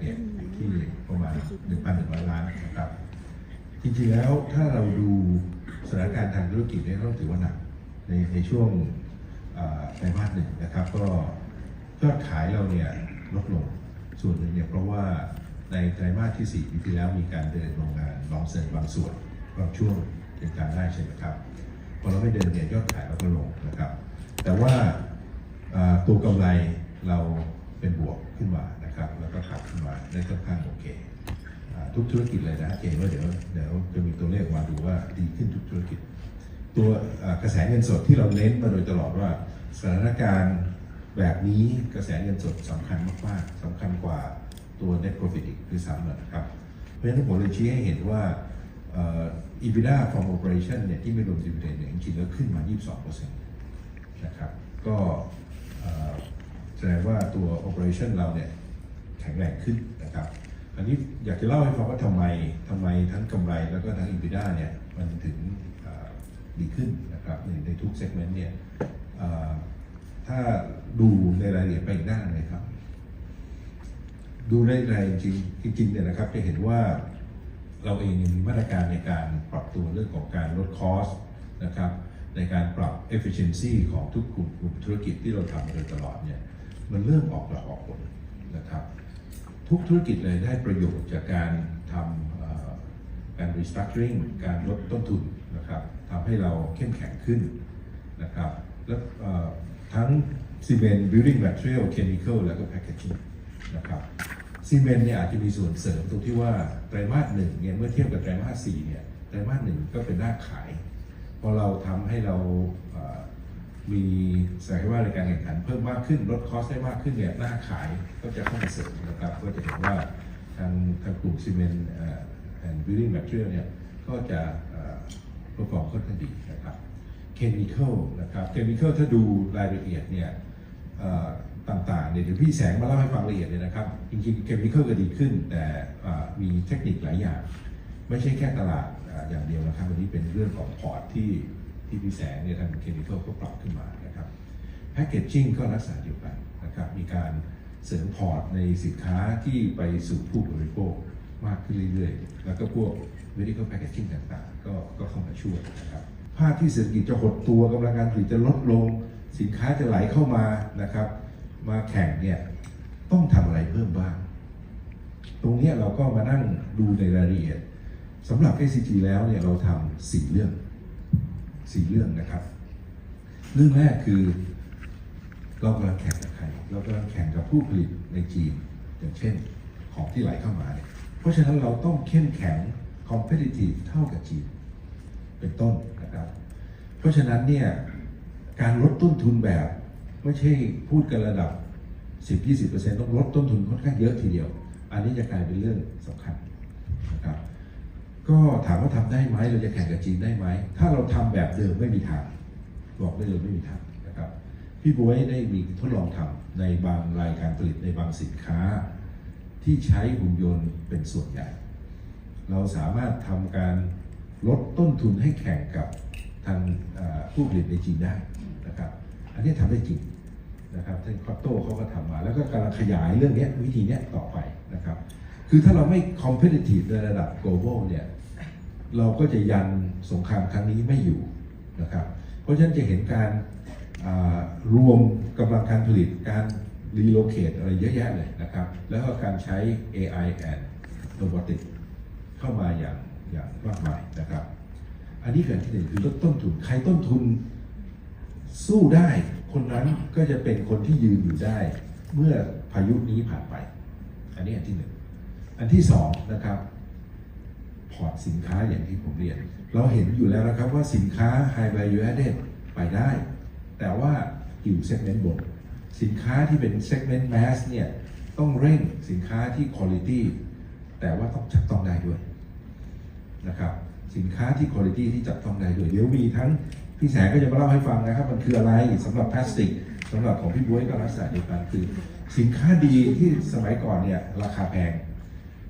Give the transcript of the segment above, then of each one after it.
เนี่ยที่ประมาณ1,100ล้านนะครับ จริงๆแล้วถ้าเราดูสถานการณ์ทางธุรกิจเนี่ยต้องถือว่าหนักในในช่วงไตรมาสหนึ่งนะครับ ก็ยอดขายเราเนี่ยลดลงส่วนหนึ่งเนี่ยเพราะว่าในไตรมาสที่ 4 ปีที่แล้วมีการเดินโรงงานลองเซ็นบางส่วนบางช่วงเป็นการได้ใช่ไหมครับพอเราไม่เดินเนี่ยยอดขายเราก็ลงนะครับ แต่ว่าตัวกำไรเราเป็นบวกขึ้นมา นะครับแล้วก็ขับขึ้นมาได้ค่อนข้างโอเคอทุกธุรกิจเลยนะเกณฑ์ว่าเดี๋ยวเดี๋ยวจะมีตัวเลขมาดูว่าดีขึ้นทุกธุรกิจ ตัวกระแสเงินสดที่เราเน้นมาโดยตลอดว่าสถานการณ์แบบนี้กระแสเงินสดสำคัญมากๆสำคัญกว่าตัว net profit อีกคือซ้ำนะครับ เพราะฉะนั้นผมเลยชี้ให้เห็นว่าอ่อ EBITDA from operation เนี่ยที่ไม่รวม dividend เนี่ยจริงๆแล้วขึ้นมา 22%นะครับ ก็แสดงว่าตัว operation เราเนี่ย แข็งแรงขึ้นนะครับอันนี้อยากจะเล่าให้ฟังว่าทำไมทำไมทั้งกำไรแล้วก็ทั้ง EBITDA เนี่ยมันถึงดีขึ้นนะครับในในทุกเซกเมนต์เนี่ยถ้าดูในรายละเอียดไปอีกหน้าเลยครับ ดูในรายจริงจริงเนี่ยนะครับจะเห็นว่าเราเองยังมีมาตรการในการปรับตัวเรื่องของการลดคอสนะครับในการปรับ efficiency ของทุกกลุ่มกลุ่มธุรกิจที่เราทำมาโดยตลอดเนี่ยมันเริ่มออกดอกออกผลนะครับ ทุกธุรกิจเลยได้ประโยชน์จากการทำการ restructuring การลดต้นทุนนะครับทำให้เราเข้มแข็งขึ้นนะครับแล้วทั้งซีเมนต์ building material chemical แล้วก็ packaging นะครับซีเมนต์เนี่ยอาจจะมีส่วนเสริมตรงที่ว่าไตรมาสหนึ่งเนี่ยเมื่อเทียบกับไตรมาสสี่เนี่ยไตรมาสหนึ่งก็เป็นหน้าขาย พอเราทำให้เรา มีศักยภาพในการแข่งขันเพิ่มมากขึ้นลดคอสได้มากขึ้นเนี่ยหน้าขายก็จะเข้ามาเสริมนะครับก็จะเห็นว่าทางทางกลุ่มซีเมนต์แอนด์บิลลิ่งแมทเทียลเนี่ยก็จะประกอบค่อนข้างดีนะครับเคมีคอลนะครับเคมีคอลถ้าดูรายละเอียดเนี่ยต่างๆเนี่ยเดี๋ยวพี่แสงมาเล่าให้ฟังละเอียดเลยนะครับ จริงๆเคมีคอลก็ดีขึ้น แต่มีเทคนิคหลายอย่าง ไม่ใช่แค่ตลาดอย่างเดียวนะครับวันนี้เป็นเรื่องของพอร์ตที่ ที่พี่แสงเนี่ยทางเคมีคอลก็ปรับขึ้นมานะครับแพคเกจจิ้งก็ลักษณะเดียวกันนะครับมีการเสริมพอร์ตในสินค้าที่ไปสู่ผู้บริโภคมากขึ้นเรื่อยๆ แล้วก็พวก medical packaging ต่างๆ ก็ก็เข้ามาช่วยนะครับภาพที่เศรษฐกิจจะหดตัวกำลังการผลิตจะลดลง สินค้าจะไหลเข้ามานะครับ มาแข่งเนี่ยต้องทำอะไรเพิ่มบ้าง ตรงนี้เราก็มานั่งดูในรายละเอียดสำหรับ SCG แล้วเนี่ยเราทำสี่เรื่อง สี่เรื่องนะครับ เรื่องแรกคือเรากำลังแข่งกับใคร เรากำลังแข่งกับผู้ผลิตในจีน อย่างเช่นของที่ไหลเข้ามาเนี่ยเพราะฉะนั้นเราต้องเข้มแข็ง competitive เท่ากับจีน เป็นต้นนะครับ เพราะฉะนั้นเนี่ยการลดต้นทุนแบบไม่ใช่พูดกันระดับ 10-20%ต้องลดต้นทุนค่อนข้างเยอะทีเดียว อันนี้จะกลายเป็นเรื่องสำคัญ ก็ถามว่าทำได้ไหมเราจะแข่งกับจีนได้ไหม ถ้าเราทำแบบเดิมไม่มีทาง บอกได้เลยไม่มีทางนะครับ พี่บวยได้มีทดลองทำในบางรายการผลิตในบางสินค้า ที่ใช้หุ่นยนต์เป็นส่วนใหญ่ เราสามารถทำการลดต้นทุนให้แข่งกับทางผู้ผลิตในจีนได้นะครับ อันนี้ทำได้จริงนะครับท่านคอตโต้เขาก็ทำมา แล้วก็กำลังขยายเรื่องนี้วิธีนี้ต่อไปนะครับ คือถ้าเราไม่ competitive ในระดับ global เนี่ยเราก็จะยันสงครามครั้งนี้ไม่อยู่นะครับ เพราะฉะนั้นจะเห็นการรวมกำลังการผลิตการรีโลเคตอะไรเยอะแยะเลยนะครับ แล้วก็การใช้ AI and robotics เข้ามาอย่างอย่างมากมายนะครับ อันนี้คืออันที่หนึ่งคือลดต้นทุน ใครต้นทุนสู้ได้ คนนั้นก็จะเป็นคนที่ยืนอยู่ได้ เมื่อพายุนี้ผ่านไป อันนี้อันที่หนึ่ง อันที่สองนะครับพอร์ตสินค้าอย่างที่ผมเรียน เราเห็นอยู่แล้วนะครับว่าสินค้า High Value Added ไปได้ แต่ว่าอยู่เซกเมนต์บน สินค้าที่เป็นเซกเมนต์ Mass เนี่ยต้องเร่งสินค้าที่ Quality แต่ว่าต้องจับต้องได้ด้วยนะครับสินค้าที่ Quality ที่จับต้องได้ด้วยเดี๋ยวมีทั้งพี่แสงก็จะมาเล่าให้ฟังนะครับ มันคืออะไรสำหรับพลาสติกสำหรับของพี่บ๊วยก็ลักษณะเดียวกันคือ สินค้าดีที่สมัยก่อนเนี่ยราคาแพง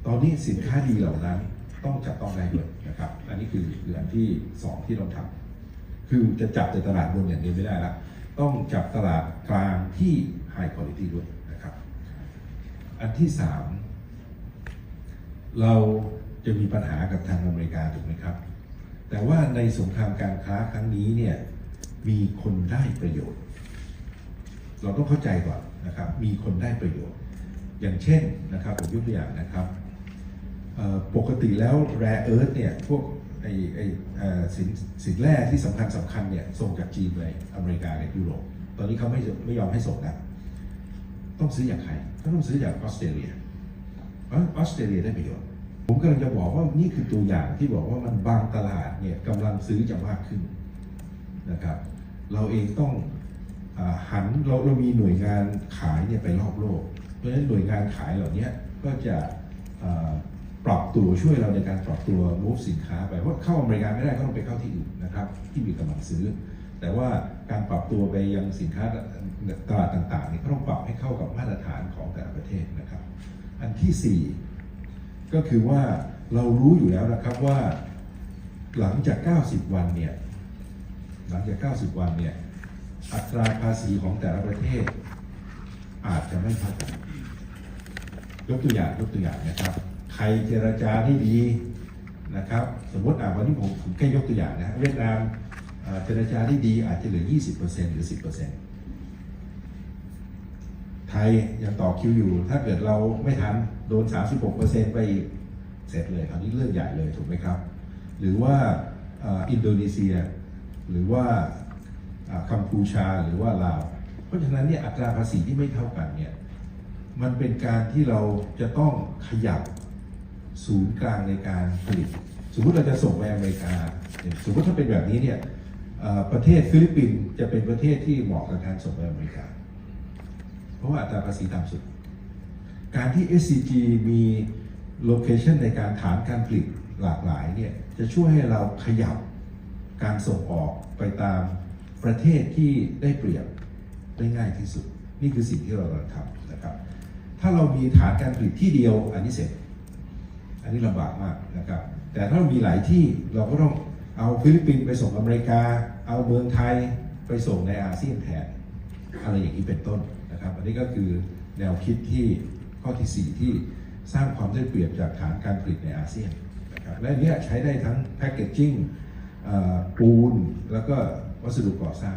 ตอนนี้สินค้าดีเหล่านั้นต้องจับต้องได้ด้วยนะครับ อันนี้คือคืออันที่สองที่เราทำคือจะจับแต่ตลาดบนอย่างเดียวไม่ได้ละต้องจับตลาดกลางที่ high quality ด้วยนะครับ อันที่สามเราจะมีปัญหากับทางอเมริกาถูกไหมครับ แต่ว่าในสงครามการค้าครั้งนี้เนี่ยมีคนได้ประโยชน์ เราต้องเข้าใจก่อนนะครับ มีคนได้ประโยชน์ อย่างเช่นนะครับผมยกตัวอย่างนะครับ ปกติแล้วแร่เอิร์ธเนี่ยพวกไอไอ่สินสินแร่ที่สำคัญสำคัญเนี่ยส่งจากจีนไปอเมริกากับยุโรปตอนนี้เขาไม่ไม่ยอมให้ส่งแล้วต้องซื้อจากใครก็ต้องซื้อจากออสเตรเลียออสเตรเลียได้ประโยชน์ผมกำลังจะบอกว่านี่คือตัวอย่างที่บอกว่ามันบางตลาดเนี่ยกำลังซื้อจะมากขึ้นนะครับ เราเองต้องอหันเราเรามีหน่วยงานขายเนี่ยไปรอบโลก เพราะฉะนั้นหน่วยงานขายเหล่านี้ก็จะ ปรับตัวช่วยเราในการปรับตัวมูฟสินค้าไปเพราะเข้าอเมริกาไม่ได้ก็ต้องไปเข้าที่อื่นนะครับ ที่มีกำลังซื้อ แต่ว่าการปรับตัวไปยังสินค้าตลาดต่างๆนี่ก็ต้องปรับให้เข้ากับมาตรฐานของแต่ละประเทศนะครับ อันที่สี่ก็คือว่าเรารู้อยู่แล้วนะครับว่าหลังจาก 90 วันเนี่ยหลังจาก 90 วันเนี่ยอัตราภาษีของแต่ละประเทศ อาจจะไม่เท่ากันยกตัวอย่างยกตัวอย่างนะครับ ใครเจรจาได้ดีนะครับ สมมติอ่าวันนี้ผมผมแค่ยกตัวอย่างนะเวียดนามเจรจาได้ดีอาจจะเหลือ 20%หรือ 10%ไทยยังต่อคิวอยู่ ถ้าเกิดเราไม่ทันโดน 36%ไปอีกเสร็จเลยคราวนี้เรื่องใหญ่เลยถูกไหมครับ หรือว่าอินโดนีเซีย หรือว่าอ่ากัมพูชาหรือว่าลาว เพราะฉะนั้นเนี่ยอัตราภาษีที่ไม่เท่ากันเนี่ยมันเป็นการที่เราจะต้องขยับ ศูนย์กลางในการผลิต สมมติเราจะส่งไปอเมริกา สมมติถ้าเป็นแบบนี้เนี่ยประเทศฟิลิปปินส์จะเป็นประเทศที่เหมาะกับการส่งไปอเมริกา เพราะว่าอัตราภาษีต่ำสุด การที่ SCG มีโลเคชันในการฐานการผลิตหลากหลายเนี่ยจะช่วยให้เราขยับการส่งออกไปตามประเทศที่ได้เปรียบได้ง่ายที่สุด นี่คือสิ่งที่เราทำนะครับ ถ้าเรามีฐานการผลิตที่เดียวอันนี้เสร็จ นนี้ลำบากมากนะครับ แต่ถ้าเรามีหลายที่เราก็ต้องเอาฟิลิปปินส์ไปส่งอเมริกา เอาเมืองไทยไปส่งในอาเซียนแทนอะไรอย่างนี้เป็นต้นนะครับอันนี้ก็คือแนวคิดที่ข้อที่ 4 ที่สร้างความได้เปรียบจากฐานการผลิตในอาเซียนนะครับและนเนี้ยใช้ได้ทั้งแพ c เกจจิ้งปูน แล้วก็วัสดุก่อสร้าง